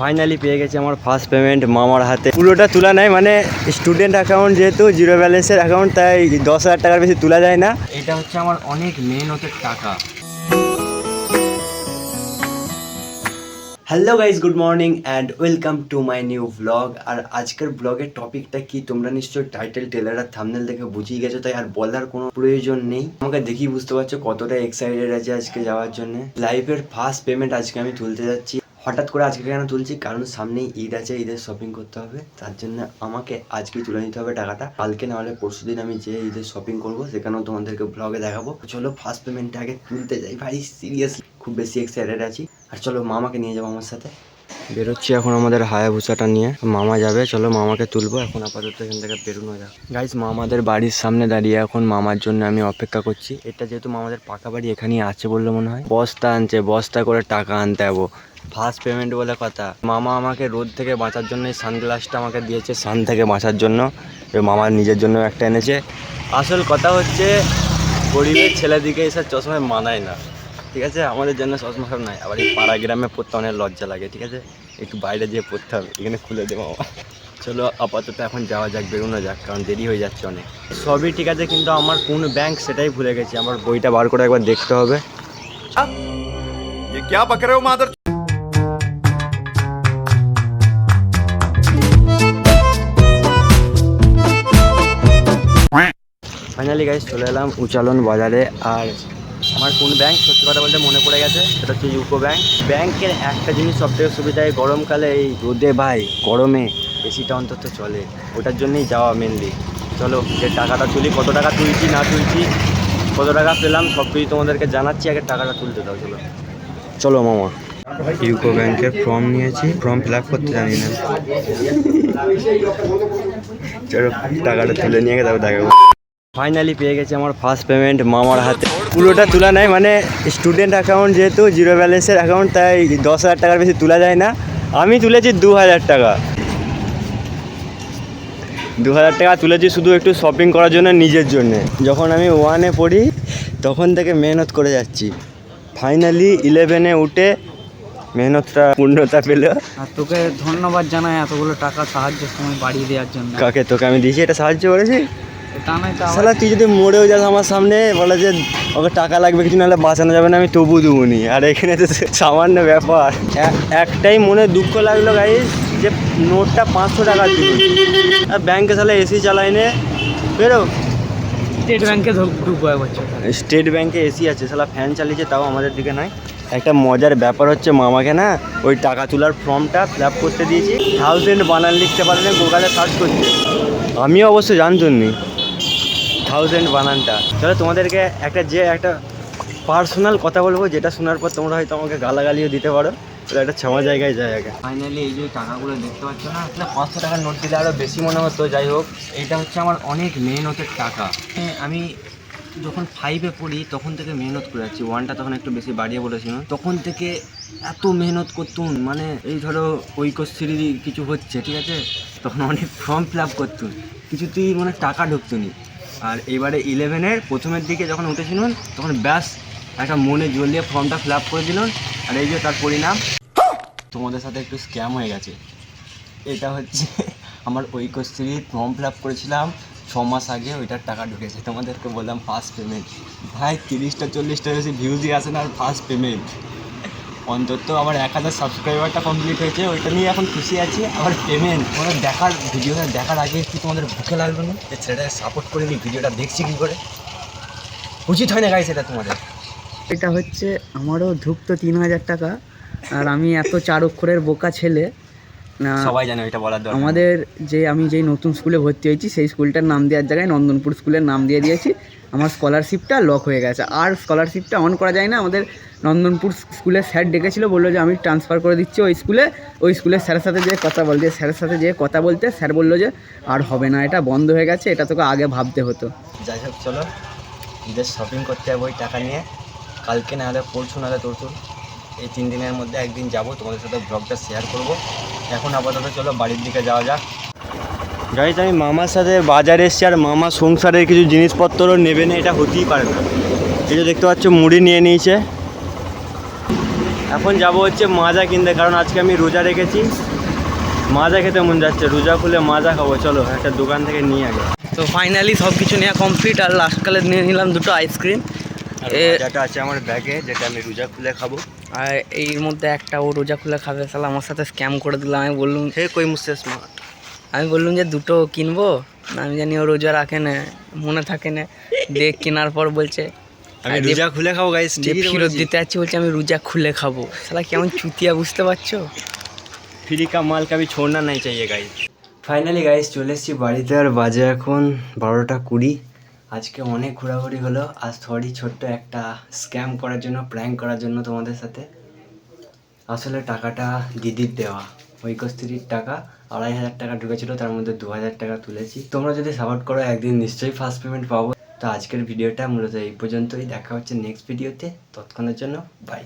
Finally পেয়ে গেছি আমার ফার্স্ট পেমেন্ট মামার হাতে। পুরোটা তোলা নাই মানে স্টুডেন্ট অ্যাকাউন্ট যেহেতু জিরো ব্যালেন্সের অ্যাকাউন্ট তাই দশ হাজার টাকার বেশি তোলা যায় না। এটা হচ্ছে আমার অনেক মেহনতের টাকা। Hello guys good morning and welcome to my new blog আর আজকের ব্লগের টপিকটা কি তোমরা নিশ্চয়ই টাইটেল টেলার আর থামনেল দেখে বুঝিয়ে গেছো তাই আর বলার কোনো প্রয়োজন নেই। আমাকে দেখি বুঝতে পারছ কতটা এক্সাইটেড আছে আজকে যাওয়ার জন্য। লাইফের ফার্স্ট পেমেন্ট আজকে আমি তুলতে যাচ্ছি। হঠাৎ করে আজকে কেন তুলছি? কারণ সামনেই ঈদ আছে, ঈদের শপিং করতে হবে। তার জন্য আমাকে আজকে তুলে নিতে হবে টাকাটা। কালকে না হলে পরশু দিন আমি যে ঈদের শপিং করব। সেখানেও তোমাদেরকে ব্লগে দেখাবো। চলো ফার্স্ট পেমেন্টটা আগে তুলতে যাই ভাই সিরিয়াসলি খুব বেশি এক্সাইটেড আছি। আর চলো মামাকে নিয়ে যাব আমার সাথে। বেরোচ্ছি এখন আমাদের হায়াভুসাটা নিয়ে। মামা যাবে চলো মামাকে তুলবো এখন আপাতত এখান থেকে বেরোনো যাক। গাইজ মামাদের বাড়ির সামনে দাঁড়িয়ে এখন মামার জন্য আমি অপেক্ষা করছি। এটা যেহেতু মামাদের পাকা বাড়ি এখানেই আছে বললে মনে হয়। বস্তা আনছে বস্তা করে টাকা আনতে যাব। ফার্স্ট পেমেন্ট বলে কথা। মামা আমাকে রোদ থেকে বাঁচার জন্য এই সানগ্লাসটা আমাকে দিয়েছে সান থেকে বাঁচার জন্য। এবার মামা নিজের জন্য একটা এনেছে। আসল কথা হচ্ছে গরিবের ছেলেদিকে এসব চশমায় মানায় না। ঠিক আছে? আমাদের জন্য চশমা সব নাই আবার এই পাড়া গ্রামে পড়তে অনেক লজ্জা লাগে ঠিক আছে? একটু বাইরে যেয়ে পড়তে হবে এখানে খুলে দেবো চলো আপাতত এখন যাওয়া যাক বেরোনো যাক কারণ দেরি হয়ে যাচ্ছে অনেক। সবই ঠিক আছে কিন্তু আমার কোন ব্যাংক সেটাই ভুলে গেছি। আমার বইটা বার করে একবার দেখতে হবে। ফাইনালি গাইজ চলে এলাম উচালন বাজারে। আর আমার কোন ব্যাংক সত্যি কথা বলতে মনে পড়ে গেছে সেটা হচ্ছে ইউকো ব্যাংক ব্যাংকের একটা জিনিস সবথেকে সুবিধা হয় গরমকালে এই রোদে ভাই গরমে এসিটা অন্তত চলে। ওটার জন্যই যাওয়া মেনলি চলো যে টাকাটা তুলি কত টাকা তুলছি না তুলছি কত টাকা পেলাম সব কিছু তোমাদেরকে জানাচ্ছি আগে টাকাটা তুলতে দাও চলো। চলো মামা। ইউকো ব্যাংকের ফর্ম নিয়েছি ফর্ম ফিল আপ করতে জানি না। চলো টাকাটা তুলে নিয়ে গেছে দেখাবো ফাইনালি পেয়ে গেছি আমার ফার্স্ট পেমেন্ট মামার হাতে। পুরোটা তোলা নাই মানে স্টুডেন্ট অ্যাকাউন্ট যেহেতু জিরো ব্যালেন্সের অ্যাকাউন্ট তাই দশ হাজার টাকার বেশি তোলা যায় না। আমি তুলেছি দু হাজার টাকা। দু হাজার টাকা তুলেছি শুধু একটু শপিং করার জন্য নিজের জন্য। যখন আমি ওয়ানে পড়ি তখন থেকে মেহনত করে যাচ্ছি। ফাইনালি ইলেভেনে উঠে মেহনতটা পূর্ণতা পেল। আর তোকে ধন্যবাদ জানাই এতগুলো টাকা সাহায্য সময় বাড়িয়ে দেওয়ার জন্য। কাকে তোকে আমি দিয়েছি? এটা সাহায্য করেছি? নয় শালা তুই যদি মরেও যাস আমার সামনে বলে যে ওকে টাকা লাগবে কিছু নাহলে বাঁচানো যাবে না আমি তবু দেবো নি। আর এখানে তো সামান্য ব্যাপার। একটাই মনে দুঃখ লাগল গাইজ যে নোটটা পাঁচশো টাকা দিল আর ব্যাংকে শালা এসি চালাই নে। বেরো। স্টেট ব্যাংকে ঢুকবো স্টেট ব্যাংকে এসি আছে শালা ফ্যান চালিয়েছে তাও আমাদের দিকে নাই একটা মজার ব্যাপার হচ্ছে মামাকে না ওই টাকা তোলার ফর্মটা ফিল আপ করতে দিয়েছি। থাউজেন্ড বানান লিখতে পারলে গুগলে সার্চ করতে। আমিও অবশ্য জানতুনি থাউজেন্ড বানানটা। চলো তোমাদেরকে একটা যে একটা পার্সোনাল কথা বলব, যেটা শোনার পর তোমরা হয়তো আমাকে গালাগালিও দিতে পারো। তো একটা ছামা জায়গায় যায় আগে। ফাইনালি এই যে টাকাগুলো দেখতে পাচ্ছ না, আসলে পাঁচশো টাকার নোট দিলে আরও বেশি মনে হতো। যাই হোক এটা হচ্ছে আমার অনেক মেহনতের টাকা। আমি যখন ফাইভে পড়ি, তখন থেকে মেহনত করে যাচ্ছি। ওয়ানটা তখন একটু বেশি বাড়িয়ে বলেছিল। তখন থেকে এত মেহনত করতুন মানে এই ধরো ঐক্যশ্রী কিছু হচ্ছে, ঠিক আছে? তখন অনেক ফর্ম ফিল আপ করতুন কিছুতেই মানে টাকা ঢুকতুনি আর এবারে ইলেভেনের প্রথমের দিকে যখন উঠেছিলেন, তখন ব্যাস একটা মনে জল দিয়ে ফর্মটা ফিল আপ করে দিলেন। আর এই যে তার পরিণাম, তোমাদের সাথে একটু স্ক্যাম হয়ে গেছে। এটা হচ্ছে আমার ঐক্যশ্রী ফর্ম ফিল আপ করেছিলাম, ছ মাস আগে ওইটার টাকা ঢুকেছে। তোমাদেরকে বললাম ফার্স্ট পেমেন্ট ভাই, তিরিশটা, চল্লিশটা বেশি ভিউজই আসে না, আর ফার্স্ট পেমেন্ট অন্তত আমার এক হাজার সাবস্ক্রাইবারটা কমপ্লিট হয়েছে, ওইটা নিয়ে এখন খুশি আছি। আবার পেমেন্ট তোমাদের দেখার, ভিডিওটা দেখার আগে কি তোমাদের ভুখে লাগবে না? যে ছেলেটাকে সাপোর্ট করিনি ভিডিওটা দেখছি কী করে? উচিত হয় না গাইছে এটা তোমাদের? এটা হচ্ছে আমারও ঢুকতো তিন হাজার টাকা, আর আমি এত চার অক্ষরের বোকা ছেলে সবাই জানে এটা বলার দরকার আমাদের যে আমি যেই নতুন স্কুলে ভর্তি হয়েছি সেই স্কুলটার নাম দেওয়ার জায়গায় নন্দনপুর স্কুলের নাম দিয়ে দিয়েছি। আমার স্কলারশিপটা লক হয়ে গেছে। আর স্কলারশিপটা অন করা যায় না। আমাদের নন্দনপুর স্কুলের স্যার ডেকেছিল বলল যে আমি ট্রান্সফার করে দিচ্ছি ওই স্কুলে। ওই স্কুলের স্যারের সাথে যে কথা বলতে স্যারের সাথে যে কথা বলতে স্যার বলল যে আর হবে না এটা বন্ধ হয়ে গেছে। এটা তোকে আগে ভাবতে হতো। যাই হোক চলো। ঈদের শপিং করতে যাব ওই টাকা নিয়ে। কালকে না হলে পরশু না হলে তরশু। এই তিন দিনের মধ্যে একদিন যাব। তোমাদের সাথে ব্লগটা শেয়ার করব। এখন আপাতত চলো বাড়ির দিকে যাওয়া যাক। গাইজ আমি মামার সাথে বাজারে এসছি আর মামা সংসারের কিছু জিনিসপত্র নেবে না এটা হতেই পারে না। এই যে দেখতে পাচ্ছ মুড়ি নিয়ে নিয়েছে। এখন যাব হচ্ছে মাজা কিনতে কারণ আজকে আমি রোজা রেখেছি। মাজা খেতে মন যাচ্ছে রোজা খুলে মাজা খাব। চলো একটা দোকান থেকে নিয়ে আগে। তো ফাইনালি সব কিছু নেওয়া কমপ্লিট আর লাস্টকালে নিয়ে নিলাম দুটো আইসক্রিম মাজাটা আছে আমার ব্যাগে যেটা আমি রোজা খুলে খাব। আর এর মধ্যে একটা ও রোজা খুলে খাবে সালা আমার সাথে স্ক্যাম করে দিলাম আমি বললুম হে কই মুসে স্মার্ট আমি বললুম যে দুটো কিনবো? আমি জানি ও রোজা রাখে না মনে থাকে না। দেখ কেনার পর বলছে আমি রোজা খুলে খাব গাইস ফেরত দিতে যাচ্ছি বলছে আমি রোজা খুলে খাব। সালা কেমন চুতিয়া বুঝতে পারছ? ফ্রি কা মাল কাবি ছোড়না নাই চাইয়ে গাইস ফাইনালি গাইস চলে এসেছি বাড়িতে আর বাজে এখন বারোটা কুড়ি। আজকে অনেক ঘোরাঘুরি হলো, আর সরি ছোট্ট একটা স্ক্যাম করার জন্য প্র্যাঙ্ক করার জন্য তোমাদের সাথে। আসলে টাকাটা দিদির দেওয়া। ঐকস্ত্রীর টাকা, আড়াই হাজার টাকা ঢুকেছিল, তার মধ্যে দু হাজার টাকা তুলেছি। তোমরা যদি সাপোর্ট করো, একদিন নিশ্চয়ই ফার্স্ট পেমেন্ট পাবো। তো আজকের ভিডিওটা মূলত এই পর্যন্তই। দেখা হচ্ছে নেক্সট ভিডিওতে তৎক্ষণের জন্য বাই